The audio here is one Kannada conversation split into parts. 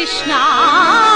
Krishna.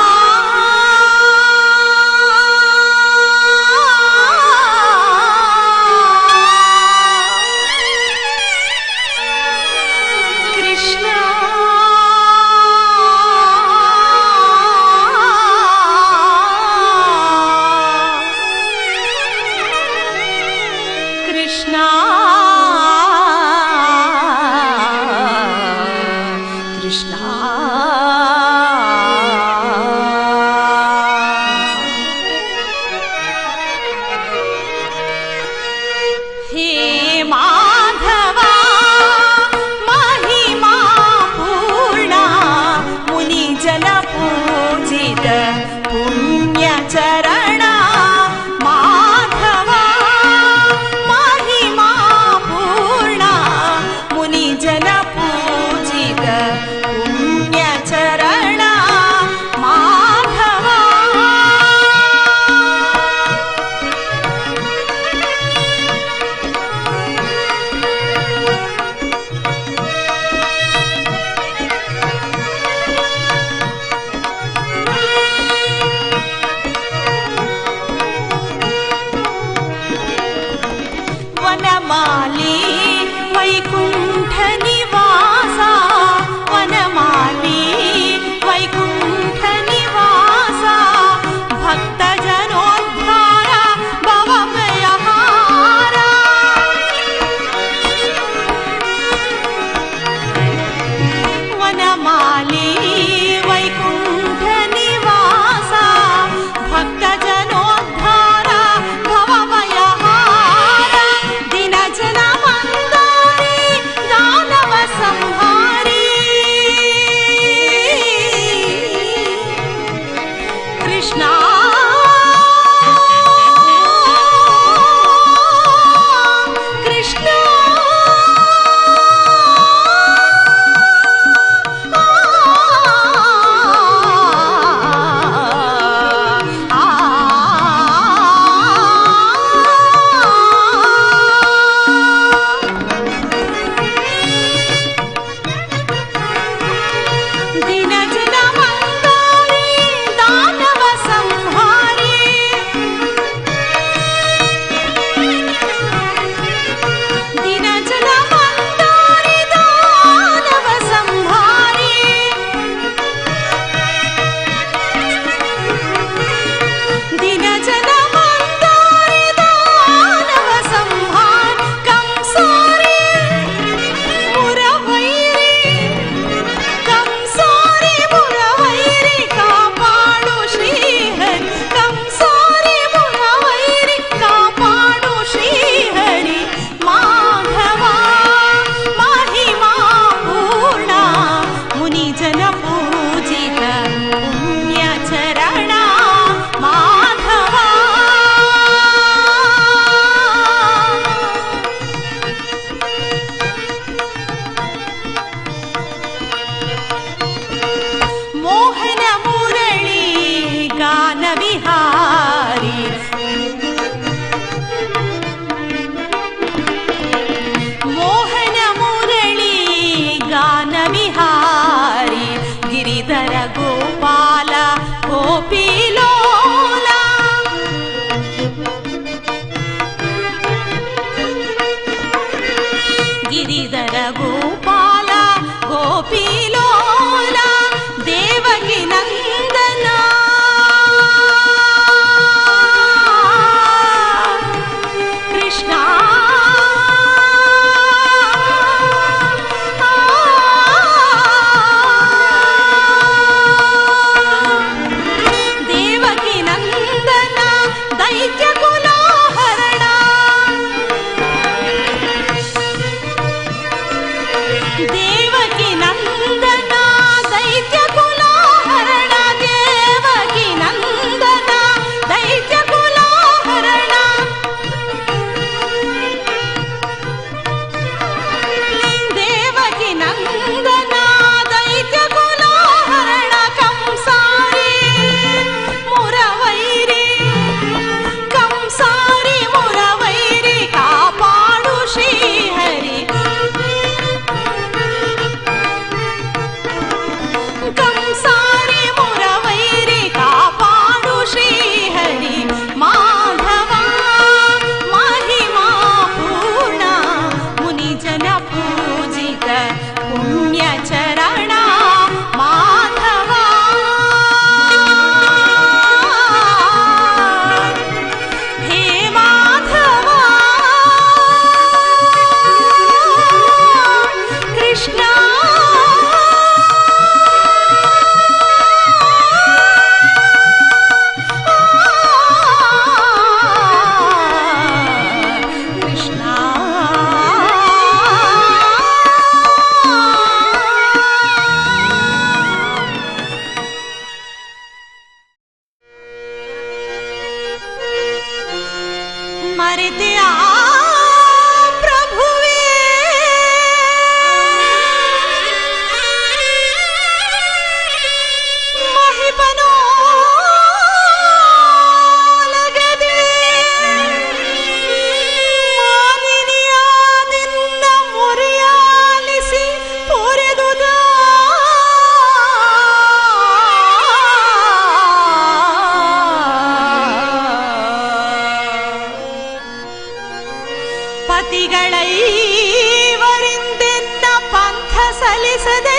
一次。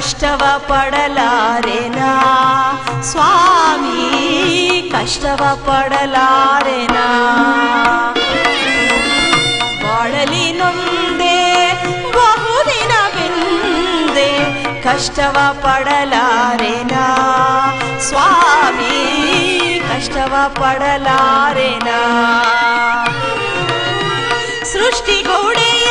ಕಷ್ಟವ ಪಡಲಾರೆನಾ? ಸ್ವಾಮಿ, ಕಷ್ಟವ ಪಡಲಾರೆನಾ? ಬಾಳಲಿ ನೊಂದೆ, ಬಹುದಿನ ಬಿಂದೆ ಕಷ್ಟವ ಪಡಲಾರೆನಾ? ಸ್ವಾಮಿ, ಕಷ್ಟವ ಪಡಲಾರೆನಾ? ಸೃಷ್ಟಿಗೋಡೆಯ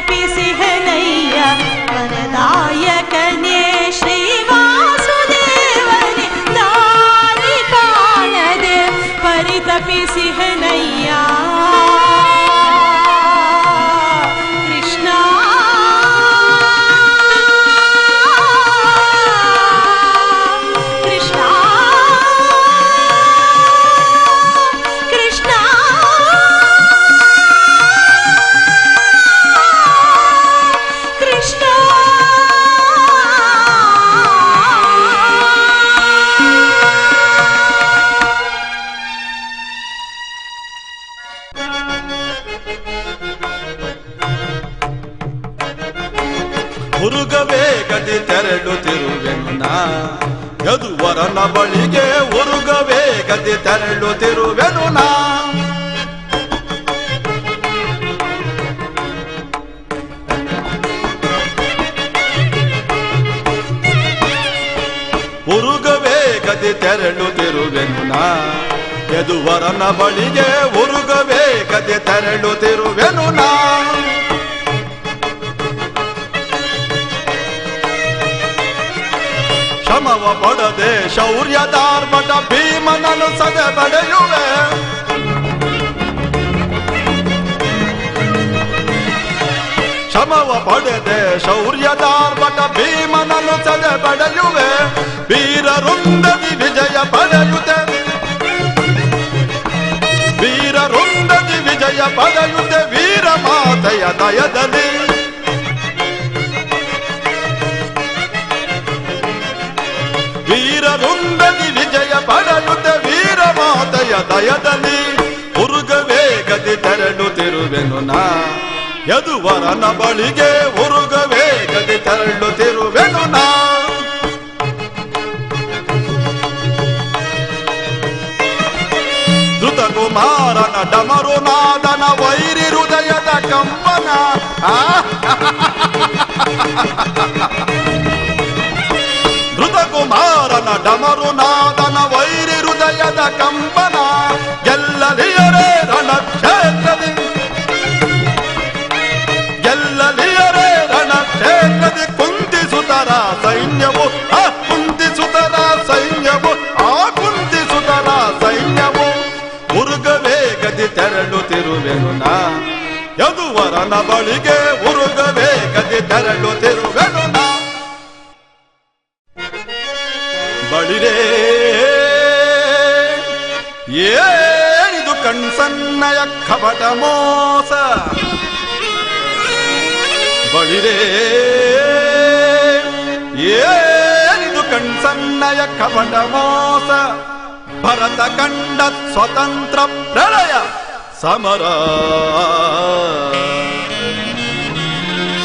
happy ತೆರಳುತ್ತಿರುವೆನು ನಾ ಯದುವರನ ಬಳಿಗೆ ಹುರುಗವೇಗದೆ ತೆರಳುತ್ತಿರುವೆನು ನಾ ಶ್ರಮವ ಪಡದೆ ಶೌರ್ಯದಾರ್ಭಟ ಭೀಮನನು ಸದೆ ಬಡೆಯುವೆ ಶ್ರಮವ ಪಡೆದೆ ಶೌರ್ಯದಾರ್ಭಟ ಭೀಮನನು ಸದೆ ಬಡೆಯುವೆ ವೀರರುಂದದಿ ವಿಜಯ ಪಡೆಯುತ್ತೆ ವೀರರುಂದದಿ ವಿಜಯ ಪಡೆಯುತ್ತೆ ವೀರ ಮಾತೆಯ ದಯದಲ್ಲಿ. ವೀರರುಂದದಿ ವಿಜಯ ಪಡೆಯುತ್ತೆ ವೀರ ಮಾತೆಯ ದಯದಲ್ಲಿ. ಉರುಗ ವೇಗದಿ ತೆರಳುತ್ತಿರುವೆನು ನಾ. ಯದುವರನ ಬಳಿಗೆ ಉರುಗ ವೇಗದಿ ತೆರಳುತ್ತಿರುವೆನು ನಾ. ಕುಮಾರನ ಡಮರು ನಾದನ ವೈರಿ ಹೃದಯದ ಕಂಪನ ಧೃತ ಕುಮಾರನ ಡಮರು ನಾದನ ಯದುವರನ ಬಳಿಗೆ ತರಲು ತಿರುಗಲು ಬಳಿರೇ ಏನಿದು ಕಣ್ಸನ್ನಯ ಕಪಟ ಮೋಸ. ಬಳಿರೇ ಏನಿದು ಕಣ್ಸನ್ನಯ ಕಪಟ ಮೋಸ. ಭರತ ಕಂಡ ಸ್ವತಂತ್ರ ಪ್ರಳಯ ಸಮರ.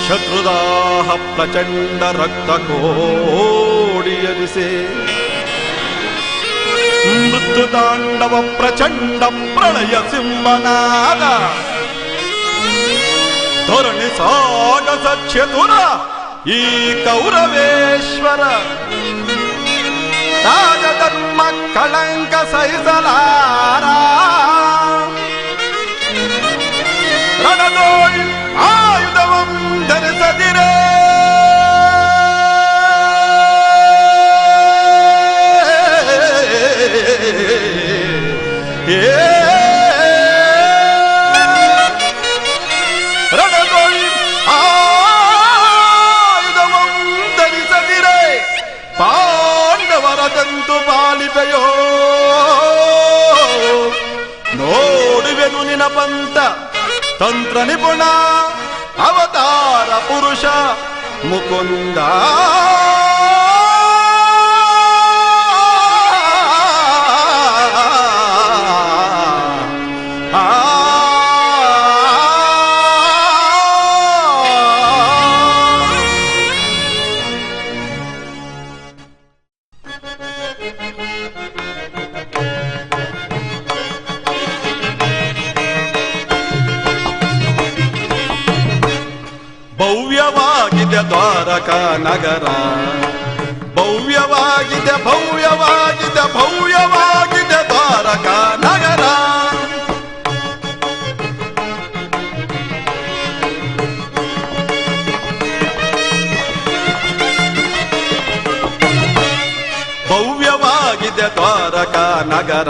ಶತ್ರುದಾಹ ಪ್ರಚಂಡ ರಕ್ತ ಕೋಡಿಯರಿಸೆ ಮೃತ್ಯು ತಾಂಡವ ಪ್ರಚಂಡ ಪ್ರಳಯ ಸಿಂಹನಾದ ಧೋರಣಿ ಸಾಗಸ ಚತುರ ಈ ಕೌರವೇಶ್ವರ ರಾಜಧರ್ಮ ಕಳಂಕ ಸಹಿಸಲಾರ నిపుణ అవతార పురుష ముకుందా. ದ್ವಾರಕ ನಗರ. ಭವ್ಯವಾಗಿದೆ ಭವ್ಯವಾಗಿದೆ ಭವ್ಯವಾಗಿದೆ ದ್ವಾರಕಾ ನಗರ. ಭವ್ಯವಾಗಿದೆ ದ್ವಾರಕಾ ನಗರ.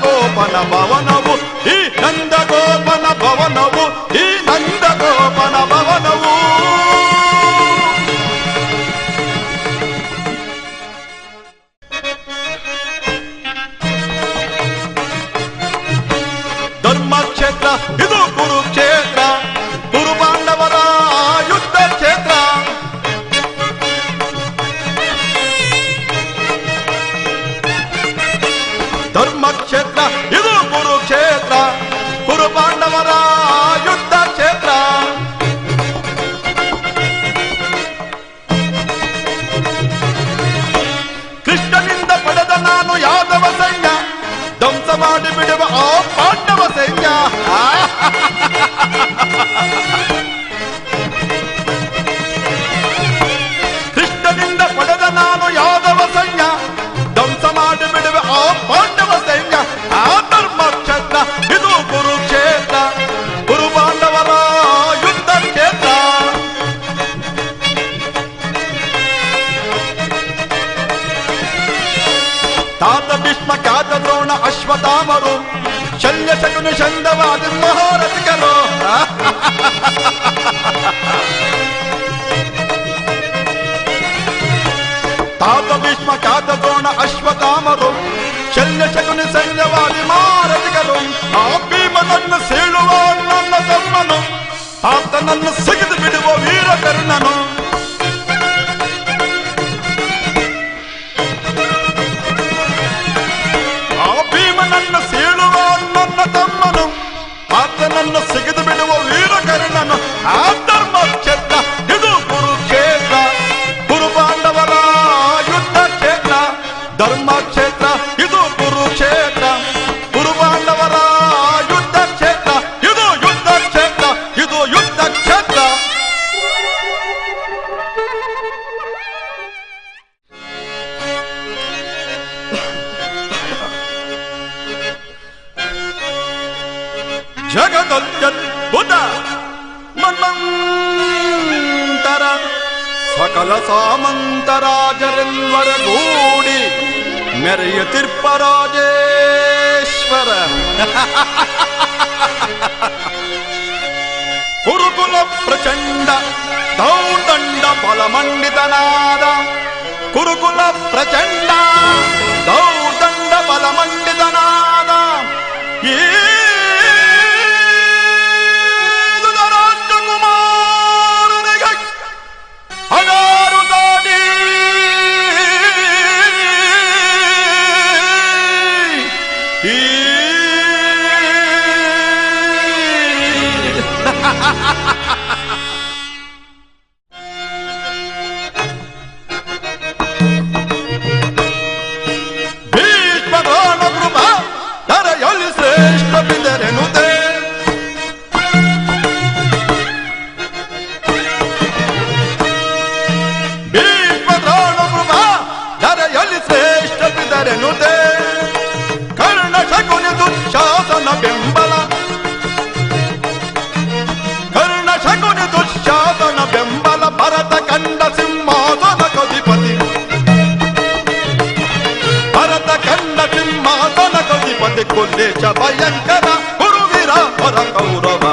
నందగోపన భవనవు ఈ నందగోపన భవనవు ఈ 好。దిక్కులేచ భయంకర గురువీర పర కౌరవ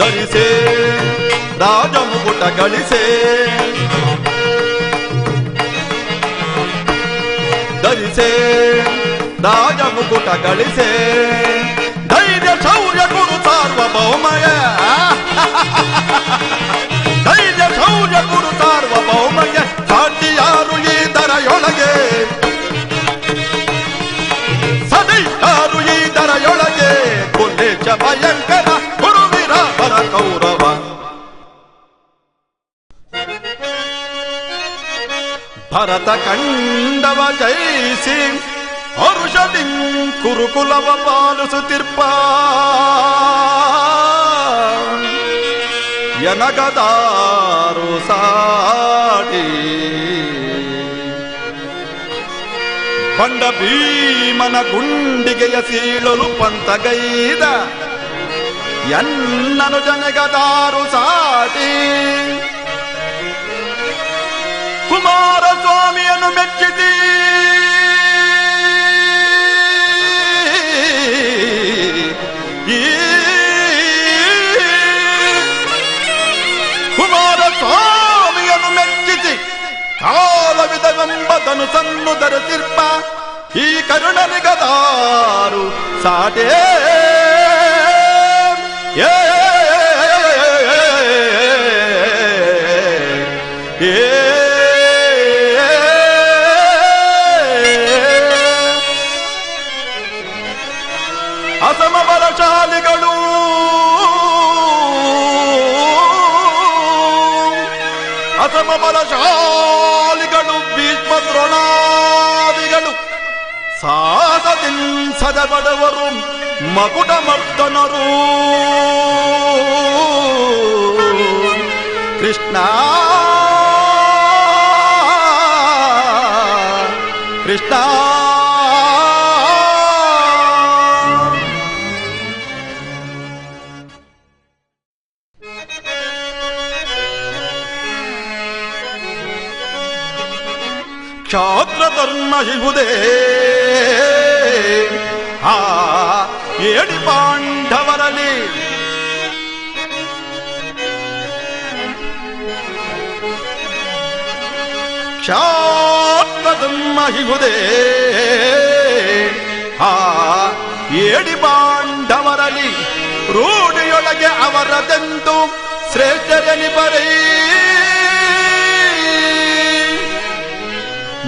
ధరిసే రాజము పుట గలిసే ధరిసే రాజము పుట గలిసే ధైర్య శౌర్య గురు సార్వభౌమయ ధైర్య శౌర్య గురు సార్వ ಕಲಿಸಿ ಹರುಷದಿ ಕುರುಕುಲವ ಪಾಲಿಸುತ್ತಿರ್ಪ ಯನಗದಾರು ಸಾಡಿ. ಬಂಡ ಭೀಮನ ಗುಂಡಿಗೆಯ ಸೀಳಲು ಪಂತಗೈದ ಎನ್ನನು ಜನಗದಾರು ಸಾಟಿ ಕುಮಾರ ಸ್ವಾಮಿಯನ್ನು ಮೆಚ್ಚಿತಿ ಕುಮಾರ ಸ್ವಾಮಿಯನ್ನು ಮೆಚ್ಚಿತಿ ಕಾಲವಿದವೆಂಬದನು ಸನ್ನು ಧರಿಸಿರ್ಪ ಈ ಕರುಣನಿಗದಾರು ಸಾಟೇ ಏ ಕಮಲಶಾಲಿಗಳು ಭೀಷ್ಮ ದ್ರೋಣಾದಿಗಳು. ಸಾಧದಿಂದ ಬಡವರು ಮಕುಟ ಮರ್ದನರು. ಕೃಷ್ಣ. ಕೃಷ್ಣ. ಕ್ಷಾತ್ರ ಧರ್ಮ ಇವುದೇ ಆ ಏಡಿ ಪಾಂಡವರಲ್ಲಿ. ಕ್ಷಾತ್ರ ಧರ್ಮ ಇವುದೇ ಆ ಏಡಿ ಪಾಂಡವರಲ್ಲಿ. ರೂಢಿಯೊಳಗೆ ಅವರದೆಂದು ಶ್ರೇಷ್ಠರೆನಿಬರೇ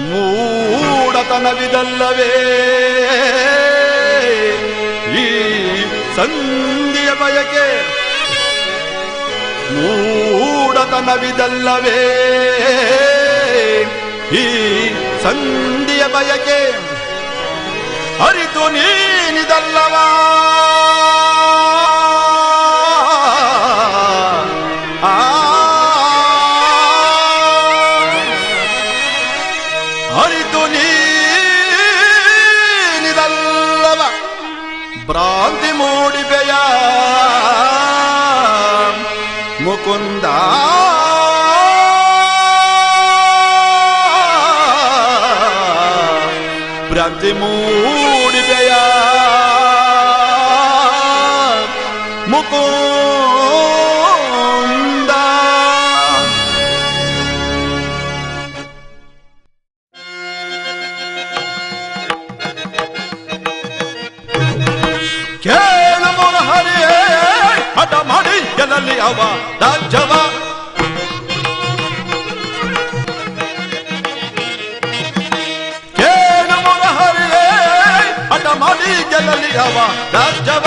ಮೂಡತನವಿದಲ್ಲವೇ? ಈ ಸಂಧಿಯ ಬಯಕೆ ಮೂಡತನವಿದಲ್ಲವೇ? ಈ ಸಂಧಿಯ ಬಯಕೆ ಅರಿತು ನೀನಿದಲ್ಲವಾ? মুকুন্দা। প্রান্তিমু ಗೆಲ್ಲಲಿ ಅವ ರಾಜ್ಯವ ಕೇಳು ಮುರಹರಿಯೇ ಹಠ ಮಾಡಿ ಗೆಲ್ಲಲಿ ಅವ ರಾಜ್ಯವ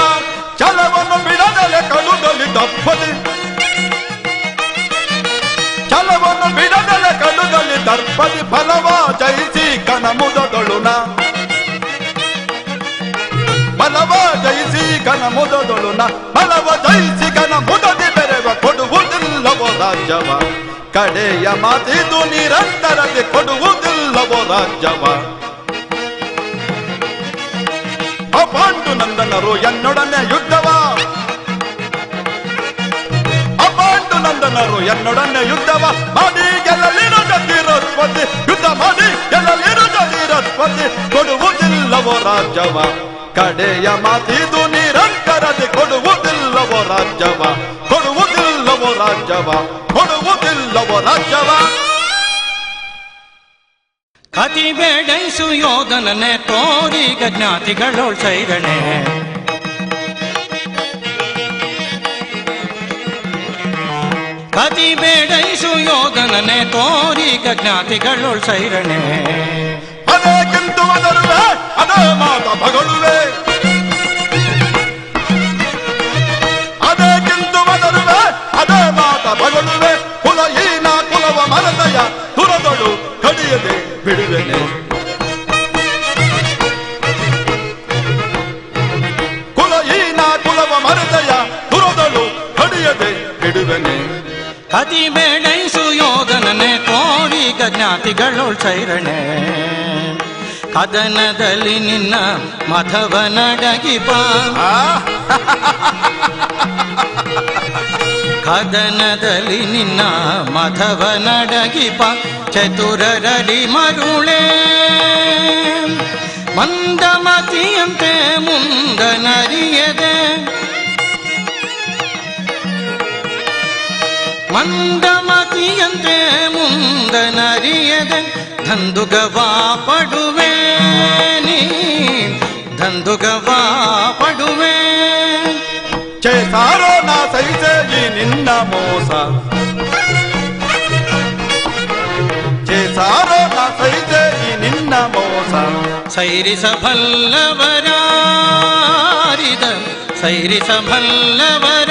ಛಲವನ್ನು ಬಿಡದಲೆ ಕಡುಗಲಿ ತಪ್ಪಲಿ ಛಲವನ್ನು ಬಿಡದಲೆ ಕಡುಗಲಿ ದರ್ಪದಿ ಫಲವ ಜಯಿಸಿ ಕನಮುದದೊಳುನ ಬಲವ ಜಯಿಸಿ ಗನ ಮುದದೊಳುನ ಬಲವ ಜಯಿಸಿ ಗನ ಮುದದಿ ಬೆರೆವ ಕೊಡುವುದಿಲ್ಲವೋ ರಾಜ್ಯವ ಕಡೆಯ ಮಾತಿದು ನಿರಂತರತೆ ಕೊಡುವುದಿಲ್ಲವೋ ರಾಜ್ಯವ ಅಪಾಂಡು ನಂದನರು ಎನ್ನೊಡನೆ ಯುದ್ಧವ ಅಪಾಂಡು ನಂದನರು ಎನ್ನೊಡನೆ ಯುದ್ಧವ ಮಾಡಿ ಗೆಲ್ಲಲಿರೋ ಜತಿರತ್ಪತಿ ಯುದ್ಧ ಮಾಡಿ ಗೆಲ್ಲಲಿರೋ ಜತಿರತ್ಪತಿ ಕೊಡುವುದಿಲ್ಲವೋ ರಾಜ್ಯವ ಕಡೆಯ ಮಾತಿದು ನಿರಂತರತೆ ಕೊಡುವುದಿಲ್ಲವೋ ರಾಜ್ಯವ ಕೊಡುವುದಿಲ್ಲವೋ ರಾಜ್ಯವ ಕೊಡುವುದಿಲ್ಲವೋ ರಾಜ್ಯವ. ಕತಿ ಬೇಡೈಸು ಯೋಧನನೆ ತೋರಿಗ ಜ್ಞಾತಿಗಳೊಳ್ ಸೈರಣೆ ಕತಿ ಬೇಡೈಸು ಯೋಧನನೆ ತೋರಿಗ ಜ್ಞಾತಿಗಳೊಳ್ ಸೈರಣೆ ಅದೇಕೆಂದು ಅದರುವೆ ಅದೇ ಮಾತ ಬಗಳುವೆ. ಮಾತ ಬಗಳುವೆ ಕುಲ ಈನ ಕುಲವ ಮರದಯ ತುರದೊಳು ಕಡಿಯದೆ ಬಿಡುವೆನೆ. ಕುಲ ಈನ ಕುಲವ ಮರದಯ ತುರದೊಳು ಕಡಿಯದೆ ಬಿಡುವೆನೆ. ಅತಿ ಬೇಡೈಸು ಯೋಧನನೆ ತೋರಿಗ ಜ್ಞಾತಿಗಳು ಚೈರಣೆ ಕದನದಲ್ಲಿ ನಿನ್ನ ಮಧವನಡಗಿಪ ಆ ಕದನದಲ್ಲಿ ನಿನ್ನ ಮಧವನಡಗಿಪ ಚತುರರಡಿ ಮರುಳೆ. ಮಂದಮತಿಯಂತೆ ಮುಂದನರಿಯದೆ. ಮಂದಮತಿಯಂತೆ ಮುಂದನರಿಯದೆ, ಧಂದುಗವಾ ಪಡುವೆ ನೀ, ಧಂದುಗವಾ ಪಡುವೆ. చేశారో నా సైతే ఈ నిన్న మోస. చేశారో నా సైతే ఈ నిన్న మోస. సైరి సఫల్లవరారిద సైరి సఫల్లవర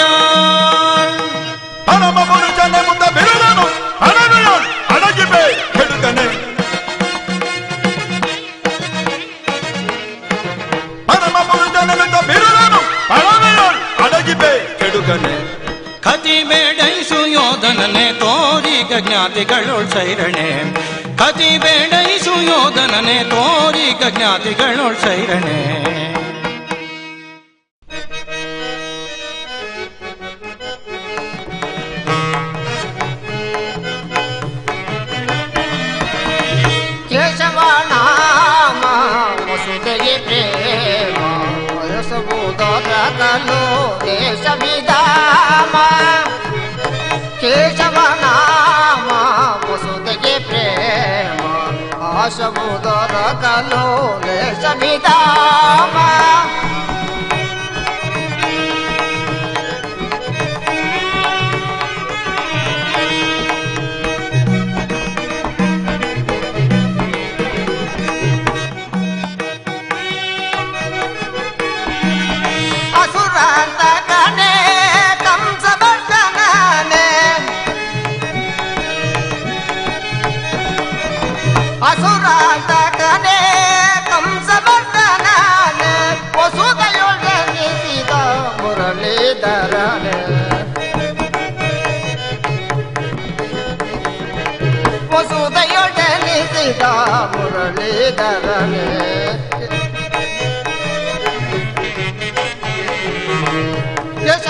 ಜ್ಞಾತಿಗಳೊಳ್ ಸೈರಣೆ ಕತಿ ಬೇಡೈಸು ಯೋಧನನೆ ತೋರಿಕ ಜ್ಞಾತಿಗಳೊಳ್ ಸೈರಣೆ प्रेम आसमुदर कलोले सविता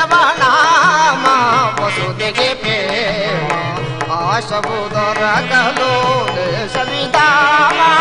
దేశవనామా వసుదిగి ఆశబుదరకలో దేశ విదామా